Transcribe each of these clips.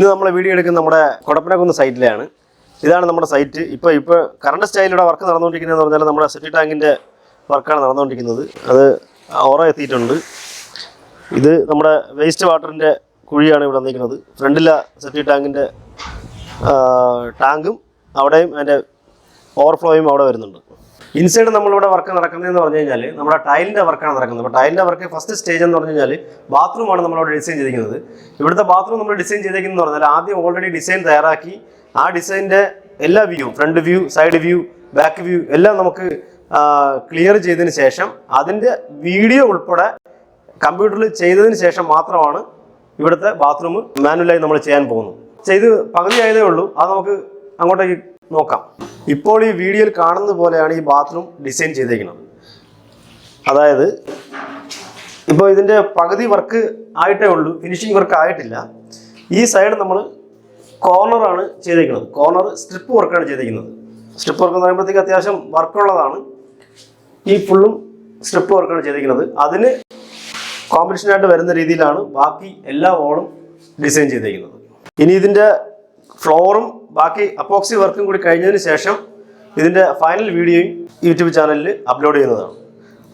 ഇന്ന് നമ്മൾ വീഡിയോ എടുക്കുന്ന നമ്മുടെ കൊടപ്പനക്കുന്ന സൈറ്റിലാണ് ഇതാണ് നമ്മുടെ സൈറ്റ്. ഇപ്പോൾ ഇപ്പോൾ കറണ്ട് സ്റ്റൈലിലൂടെ വർക്ക് നടന്നുകൊണ്ടിരിക്കുന്നതെന്ന് പറഞ്ഞാൽ നമ്മുടെ സെറ്റി ടാങ്കിന്റെ വർക്കാണ് നടന്നുകൊണ്ടിരിക്കുന്നത്. അത് ഓറ എത്തിയിട്ടുണ്ട്. ഇത് നമ്മുടെ വേസ്റ്റ് വാട്ടറിന്റെ കുഴിയാണ് ഇവിടെ നിൽക്കുന്നത് ഫ്രണ്ടിലെ സെറ്റി ടാങ്കിന്റെ ടാങ്കും അവിടെയും അതിന്റെ ഓവർഫ്ലോയും അവിടെ വരുന്നുണ്ട്. ഇൻസൈഡ് നമ്മളിവിടെ വർക്ക് നടക്കുന്നതെന്ന് പറഞ്ഞു കഴിഞ്ഞാൽ നമ്മുടെ ടൈലിന്റെ വർക്കാണ് നടക്കുന്നത്. അപ്പോൾ ടൈലിന്റെ വർക്ക് ഫസ്റ്റ് സ്റ്റേജ് എന്ന് പറഞ്ഞു കഴിഞ്ഞാൽ ബാത്റൂമാണ് നമ്മളിവിടെ ഡിസൈൻ ചെയ്തിരിക്കുന്നത്. ഇവിടുത്തെ ബാത്റൂം നമ്മൾ ഡിസൈൻ ചെയ്തേക്കുന്നത് പറഞ്ഞാൽ ആദ്യം ഓൾറെഡി ഡിസൈൻ തയ്യാറാക്കി ആ ഡിസൈനിന്റെ എല്ലാ view front view side view back view എല്ലാം നമുക്ക് ക്ലിയർ ചെയ്തതിന് ശേഷം അതിന്റെ വീഡിയോ ഉൾപ്പെടെ കമ്പ്യൂട്ടറിൽ ചെയ്തതിന് ശേഷം മാത്രമാണ് ഇവിടുത്തെ ബാത്റൂം മാനുവലായി നമ്മൾ ചെയ്യാൻ പോകുന്നത്. ചെയ്ത് പകുതി ആയതേ ഉള്ളൂ. അത് നമുക്ക് അങ്ങോട്ടേക്ക് നോക്കാം. ഇപ്പോൾ ഈ വീഡിയോയിൽ കാണുന്നത് പോലെയാണ് ഈ ബാത്റൂം ഡിസൈൻ ചെയ്തേക്കുന്നത്. അതായത് ഇപ്പോൾ ഇതിന്റെ പകുതി വർക്ക് ആയിട്ടേ ഉള്ളൂ ഫിനിഷിംഗ് വർക്ക് ആയിട്ടില്ല. ഈ സൈഡ് നമ്മൾ കോർണറാണ് ചെയ്തേക്കുന്നത്. കോർണർ സ്ട്രിപ്പ് വർക്കാണ് ചെയ്തേക്കുന്നത്. സ്ട്രിപ്പ് വർക്ക് എന്ന് പറയുമ്പോഴത്തേക്ക് അത്യാവശ്യം വർക്കുള്ളതാണ് ഈ ഫുള്ളും സ്ട്രിപ്പ് വർക്കാണ് ചെയ്തിരിക്കുന്നത് അതിന് കോമ്പറ്റീഷനായിട്ട് വരുന്ന രീതിയിലാണ് ബാക്കി എല്ലാ വോളും ഡിസൈൻ ചെയ്തിരിക്കുന്നത് ഇനി ഇതിന്റെ ഫ്ലോറും ബാക്കി അപ്പോക്സി വർക്കും കൂടി കഴിഞ്ഞതിന് ശേഷം ഇതിന്റെ ഫൈനൽ വീഡിയോയും യൂട്യൂബ് ചാനലിൽ അപ്ലോഡ് ചെയ്യുന്നതാണ്.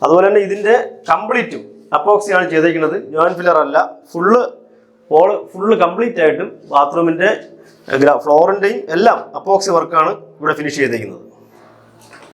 അതുപോലെ തന്നെ ഇതിന്റെ കംപ്ലീറ്റും അപ്പോക്സിയാണ് ചെയ്തേക്കുന്നത്. ജോയിൻ ഫില്ലർ അല്ല. ഫുള്ള് ഓൾ ഫുള്ള് കംപ്ലീറ്റ് ആയിട്ടും ബാത്റൂമിന്റെ ഫ്ലോറിന്റെയും എല്ലാം അപ്പോക്സി വർക്കാണ് ഇവിടെ ഫിനിഷ് ചെയ്തിരിക്കുന്നത്